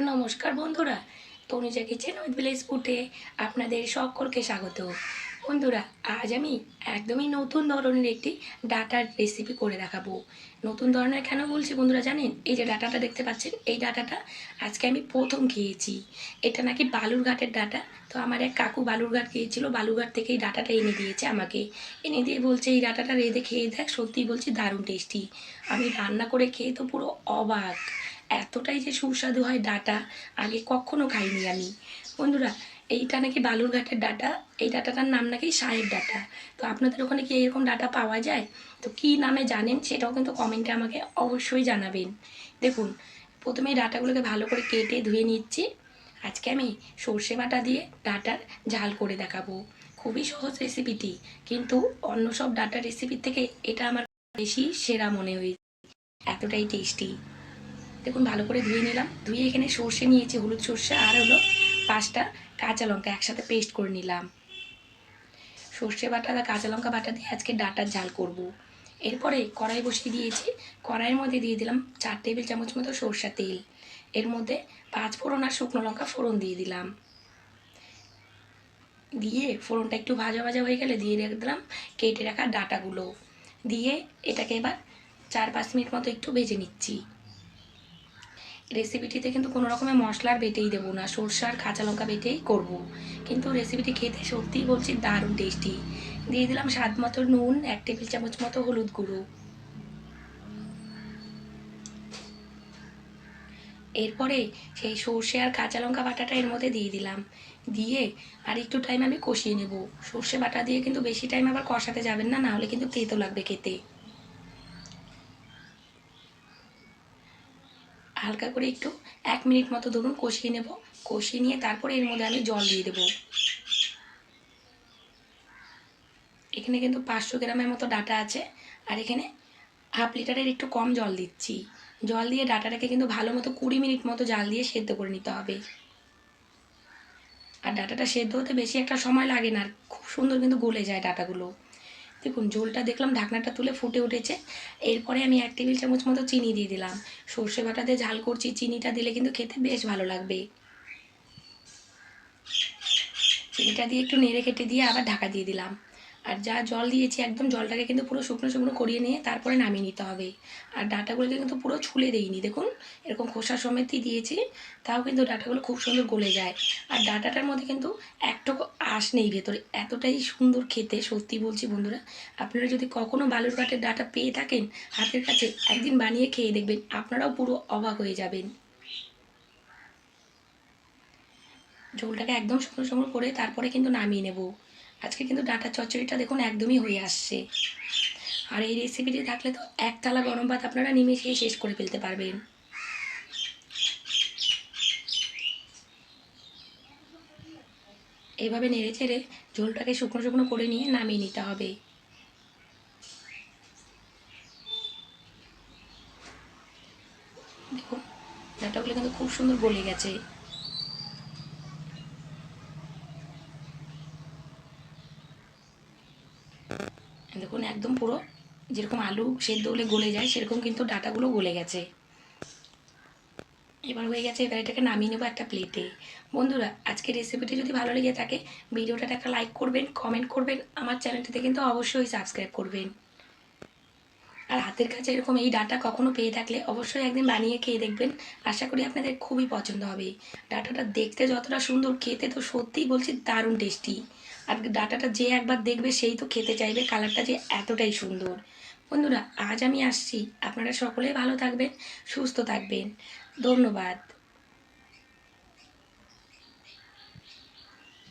নমস্কার বন্ধুরা Tanuja kitchen with village ফুটে আপনাদের সকলকে স্বাগত। বন্ধুরা, আজ আমি একদমই নতুন ধরনের একটি ডাটার রেসিপি করে দেখাবো। নতুন ধরনের কেন বলছি বন্ধুরা জানেন? এই যে ডাটাটা দেখতে পাচ্ছেন, এই ডাটাটা আজকে আমি প্রথম খেয়েছি। এটা নাকি বালুরঘাটের ডাটা। তো আমার এক কাকু বালুরঘাট খেয়েছিল বালুরঘাট থেকে এই ডাটাটা এনে দিয়েছে আমাকে। এনে দিয়ে বলছে, এই ডাটাটা রেঁধে খেয়ে দেখ, সত্যিই বলছি দারুণ টেস্টি আমি রান্না করে খেয়ে তো পুরো অবাক। এতটাই যে সুস্বাদু হয় ডাটা, আগে কখনো খাইনি আমি। বন্ধুরা, এইটা নাকি বালুরঘাটের ডাটা? এই ডাটাটার নাম নাকি সাহেব ডাটা। তো আপনাদের ওখানে কি এরকম ডাটা পাওয়া যায়? তো কি নামে জানেন সেটাও কিন্তু কমেন্টে আমাকে অবশ্যই জানাবেন। দেখুন, প্রথমে ডাটাগুলোকে ভালো করে কেটে ধুয়ে নিচ্ছি। আজকে আমি সর্ষে বাটা দিয়ে ডাটার ঝাল করে দেখাবো। খুবই সহজ রেসিপিটি, কিন্তু অন্য সব ডাটার রেসিপির থেকে এটা আমার বেশি সেরা মনে হয়েছে। এতটাই টেস্টি। দেখুন, ভালো করে ধুয়ে নিলাম। ধুয়ে এখানে সর্ষে নিয়েছি, হলুদ সর্ষে আর হলো পাঁচটা কাঁচা লঙ্কা একসাথে পেস্ট করে নিলাম। সর্ষে বাটা আর কাঁচা লঙ্কা বাটা দিয়ে আজকে ডাটার ঝাল করব। এরপরে কড়াই বসিয়ে দিয়েছি। কড়াইয়ের মধ্যে দিয়ে দিলাম চার টেবিল চামচ মতো সর্ষা তেল। এর মধ্যে পাঁচ ফোড়ন আর শুকনো লঙ্কা ফোড়ন দিয়ে দিলাম। দিয়ে ফোড়নটা একটু ভাজা ভাজা হয়ে গেলে দিয়ে দিলাম কেটে রাখা ডাটাগুলো। দিয়ে এটাকে এবার চার পাঁচ মিনিট মতো একটু ভেজে নিচ্ছি। রেসিপিটিতে কিন্তু কোনো রকমের মশলার বেটেই দেবো না সর্ষে আর কাঁচা লঙ্কা বেটেই করব। কিন্তু রেসিপিটি খেতে সত্যিই বলছি দারুণ টেস্টি দিয়ে দিলাম স্বাদ মতো নুন, এক টেবিল চামচ মতো হলুদ গুঁড়ো। এরপরে সেই সর্ষে আর কাঁচা লঙ্কা বাটাটা এর মধ্যে দিয়ে দিলাম। দিয়ে আর একটু টাইম আমি কষিয়ে নেব। সর্ষে বাটা দিয়ে কিন্তু বেশি টাইম আবার কষাতে যাবেন না নাহলে কিন্তু তেতো লাগবে খেতে। হালকা করে একটু এক মিনিট মতো ধরুন কষিয়ে নেব। কষিয়ে নিয়ে তারপরে এর মধ্যে আমি জল দিয়ে দেবো। এখানে কিন্তু পাঁচশো গ্রামের মতো ডাটা আছে। আর এখানে হাফ লিটারের একটু কম জল দিচ্ছি। জল দিয়ে ডাটাটাকে কিন্তু ভালো মতো কুড়ি মিনিট মতো জাল দিয়ে সেদ্ধ করে নিতে হবে। আর ডাটাটা সেদ্ধ হতে বেশি একটা সময় লাগে না। আর খুব সুন্দর কিন্তু গলে যায় ডাটাগুলো। দেখুন, ঝোলটা দেখলাম ঢাকনাটা তুলে ফুটে উঠেছে। এরপরে আমি এক টেবিল চামচ মতো চিনি দিয়ে দিলাম। সর্ষে বাটা দিয়ে ঝাল করছি, চিনিটা দিলে কিন্তু খেতে বেশ ভালো লাগবে। চিনিটা দিয়ে একটু নেড়ে কেটে দিয়ে আবার ঢাকা দিয়ে দিলাম। আর যা জল দিয়েছি, একদম জলটাকে কিন্তু পুরো শুকনো শুকনো করিয়ে নিয়ে তারপরে নামিয়ে নিতে হবে। আর ডাটাগুলোকে কিন্তু পুরো ছুলে দেইনি, দেখুন? এরকম খোসা সমেতই দিয়েছি, তাও কিন্তু ডাটাগুলো খুব সুন্দর গলে যায়। আর ডাটাটার মধ্যে কিন্তু একটুকু আঁশ নেই ভেতরে, এতটাই সুন্দর খেতে, সত্যি বলছি বন্ধুরা। আপনারা যদি কখনও বালুর বালুরঘাটের ডাটা পেয়ে থাকেন, হাতের কাছে একদিন বানিয়ে খেয়ে দেখবেন, আপনারাও পুরো অবাক হয়ে যাবেন। ঝোলটাকে একদম শুকনো শুকনো করে তারপরে কিন্তু নামিয়ে নেব। আজকে কিন্তু ডাটা চচ্চড়িটা দেখুন একদমই হয়ে আসছে। আর এই রেসিপিটি থাকলে তো একতলা গরম ভাত আপনারা নিমেষেই শেষ করে ফেলতে পারবেন। এভাবে নেড়ে চেড়ে ঝোলটাকে শুকনো শুকনো করে নিয়ে নামিয়ে নিতে হবে। দেখুন, ডাটাগুলো কিন্তু খুব সুন্দর গলে গেছে দেখুন একদম পুরো যেরকম আলু সেদ্ধ হলে গলে যায়, সেরকম কিন্তু ডাটাগুলো গলে গেছে। এবার হয়ে গেছে, এবার এটাকে নামিয়ে নেব একটা প্লেটে বন্ধুরা, আজকের রেসিপিটি যদি ভালো লেগে থাকে ভিডিওটা একটা লাইক করবেন কমেন্ট করবেন, আমার চ্যানেলটিতে কিন্তু অবশ্যই সাবস্ক্রাইব করবেন। আর হাতের কাছে এরকম এই ডাটা কখনো পেয়ে থাকলে অবশ্যই একদিন বানিয়ে খেয়ে দেখবেন। আশা করি আপনাদের খুবই পছন্দ হবে। ডাটাটা দেখতে যতটা সুন্দর, খেতে তো সত্যিই বলছি দারুণ টেস্টি। আর ডাটাটা যে একবার দেখবে সেই তো খেতে চাইবে, কালারটা যে এতটাই সুন্দর। বন্ধুরা, আজ আমি আসছি। আপনারা সকলেই ভালো থাকবেন, সুস্থ থাকবেন। ধন্যবাদ।